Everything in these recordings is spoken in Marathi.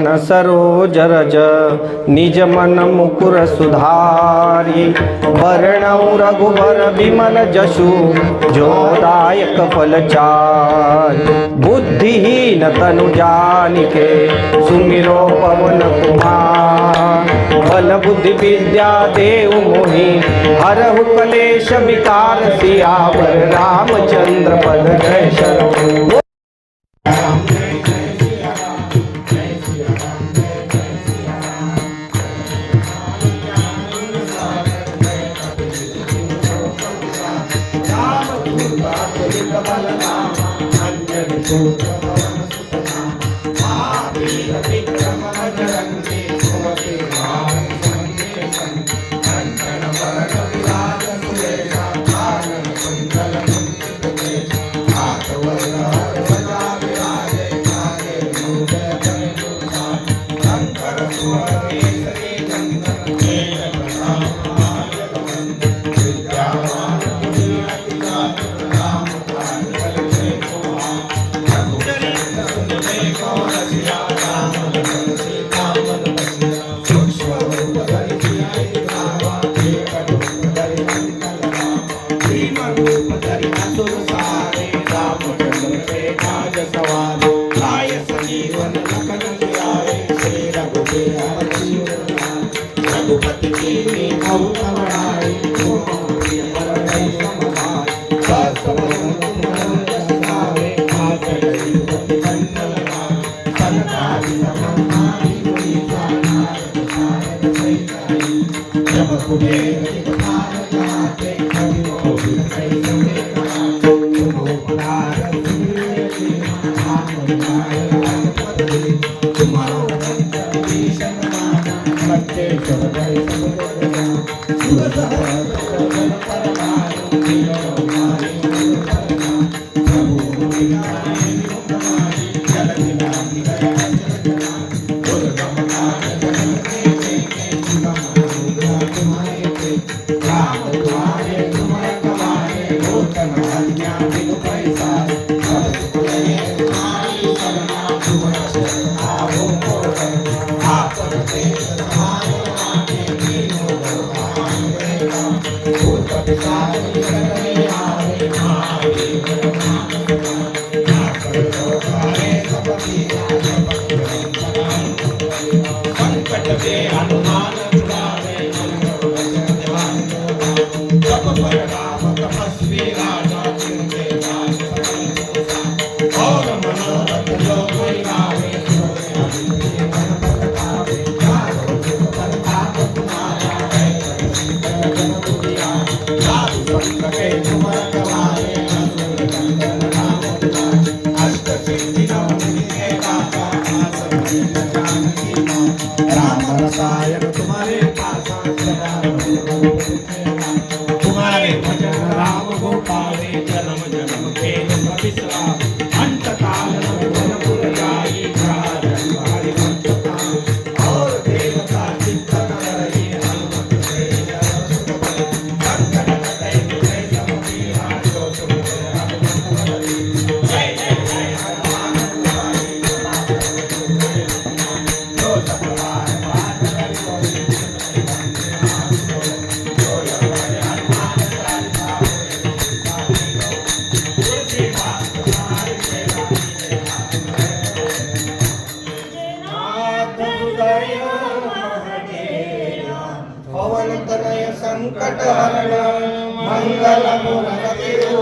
न सरोज रज निज मन मुकुर सुधारी। वर्णौ रघुवर विमल जशु जोदायक फलचार बुद्धिहीन तनु जानिके सुमिरो पवन कुमार। बल बुद्धि विद्या देव मोहि हरहु कलेश विकार सियावर रामचंद्र पद जय शरण। কথা Yeah. तुम्हारे సంకటహరణ మంగళము నగతిరు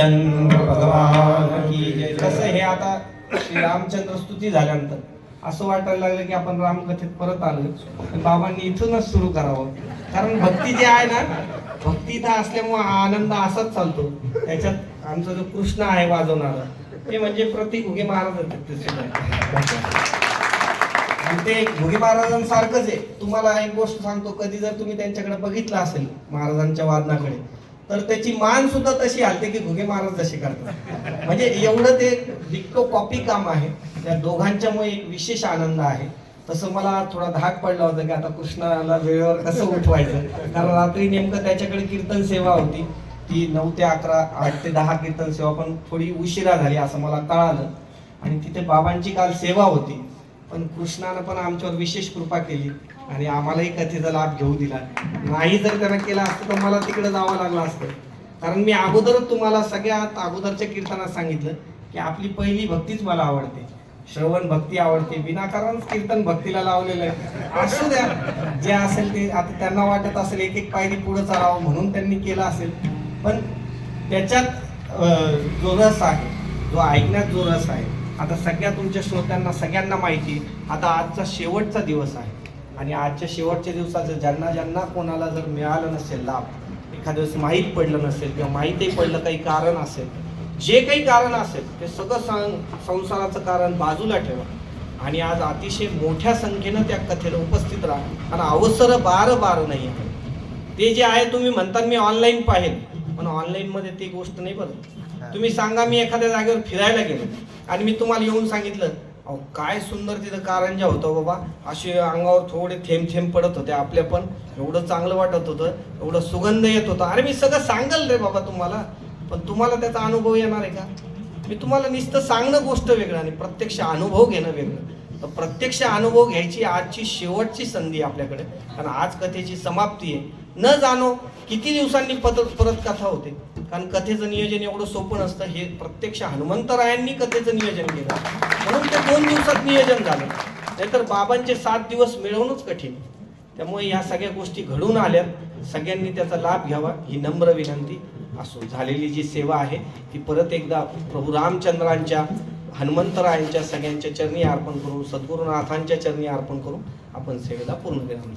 रामचंद्र भगवान की जय कसं हे आता श्री रामचंद्र स्तुती झाल्यानंतर असं वाटायला लागलं की आपण रामकथेत परत आलो बाबांनी इथूनच सुरू करावं. कारण भक्ती जी आहे ना भक्ती इथं असल्यामुळे हा आनंद असाच चालतो. त्याच्यात आमचा जो कृष्ण आहे वाजवणारा ते म्हणजे प्रतीक उगे महाराज आणि ते घुगे महाराजांसारखंच आहे. तुम्हाला एक गोष्ट सांगतो कधी जर तुम्ही त्यांच्याकडे बघितलं असेल महाराजांच्या वादनाकडे. तर त्याची मान सुद्धा तशी हलते की घुगे महाराज जसे करतात. म्हणजे एवढं ते डिक्टो कॉपी काम आहे. त्या दोघांच्यामुळे एक विशेष आनंद आहे. तसं मला थोडा धाक पडला होता की आता कृष्णाला वेळेवर कसं उठवायचं? कारण रात्री नेमकं त्याच्याकडे कीर्तन सेवा होती. ती नऊ ते अकरा आठ ते दहा कीर्तन सेवा पण थोडी उशिरा झाली असं मला कळालं. आणि तिथे बाबांची काल सेवा होती. पण कृष्णानं पण आमच्यावर विशेष कृपा केली. आणि आम्हालाही कथेचा लाभ घेऊ दिला. नाही जर त्यानं केला असतं तर मला तिकडे जावं लागलं असतं. कारण मी अगोदरच तुम्हाला सगळ्यात अगोदरच्या कीर्तनात सांगितलं की आपली पहिली भक्तीच मला आवडते. श्रवण भक्ती आवडते विनाकारण कीर्तन भक्तीला लावलेलं आहे. असू द्या जे असेल ते आता त्यांना वाटत असेल एक एक पायरी पुढे चालावं म्हणून त्यांनी केलं असेल. पण त्याच्यात जो रस आहे जो ऐकण्यात जो रस आहे आता सगळ्या तुमच्या श्रोत्यांना सगळ्यांना माहिती आता आजचा शेवटचा दिवस आहे. आणि आजच्या शेवटच्या दिवसाचं ज्यांना ज्यांना कोणाला जर मिळालं नसेल लाभ एखाद्या वेळेस माहीत पडलं नसेल किंवा माहीतही पडलं काही कारण असेल जे काही कारण असेल ते सगळं सांग संसाराचं कारण बाजूला ठेवा. आणि आज अतिशय मोठ्या संख्येनं त्या कथेला उपस्थित राहा. आणि अवसर बार बार नाही आहे. ते जे आहे तुम्ही म्हणता मी ऑनलाईन पाहेल. पण ऑनलाईन मध्ये ती गोष्ट नाही बरं. तुम्ही सांगा मी एखाद्या जागेवर फिरायला गेलो आणि मी तुम्हाला येऊन सांगितलं अहो काय सुंदर तिथं कारंजा होतं हो बाबा. असे अंगावर थोडे थेंब थेंब पडत होते आपल्या पण. एवढं चांगलं वाटत होतं. एवढं सुगंध येत होता. अरे मी सगळं सांगल रे बाबा तुम्हाला. पण तुम्हाला त्याचा अनुभव येणार आहे का? मी तुम्हाला नुसतं सांगणं गोष्ट वेगळं आणि प्रत्यक्ष अनुभव घेणं वेगळं. तर प्रत्यक्ष अनुभव घ्यायची आजची शेवटची संधी आपल्याकडे. कारण आज कथेची समाप्ती आहे. न जाणो किती दिवसांनी परत परत कथा होते. कारण कथेचं नियोजन एवढं सोपं नसतं. हे प्रत्यक्ष हनुमंतरायांनी कथेचं नियोजन केलं. म्हणून ते दोन दिवसात नियोजन झालं. नाहीतर बाबांचे सात दिवस मिळवणंच कठीण. त्यामुळे या सगळ्या गोष्टी घडून आल्या. सगळ्यांनी त्याचा लाभ घ्यावा ही नम्र विनंती. असो झालेली जी सेवा आहे ती परत एकदा प्रभू रामचंद्रांच्या हनुमंतरायांच्या सगळ्यांच्या चरणी अर्पण करू सद्गुरुनाथांच्या चरणी अर्पण करू. आपण सेवेला पूर्ण विराम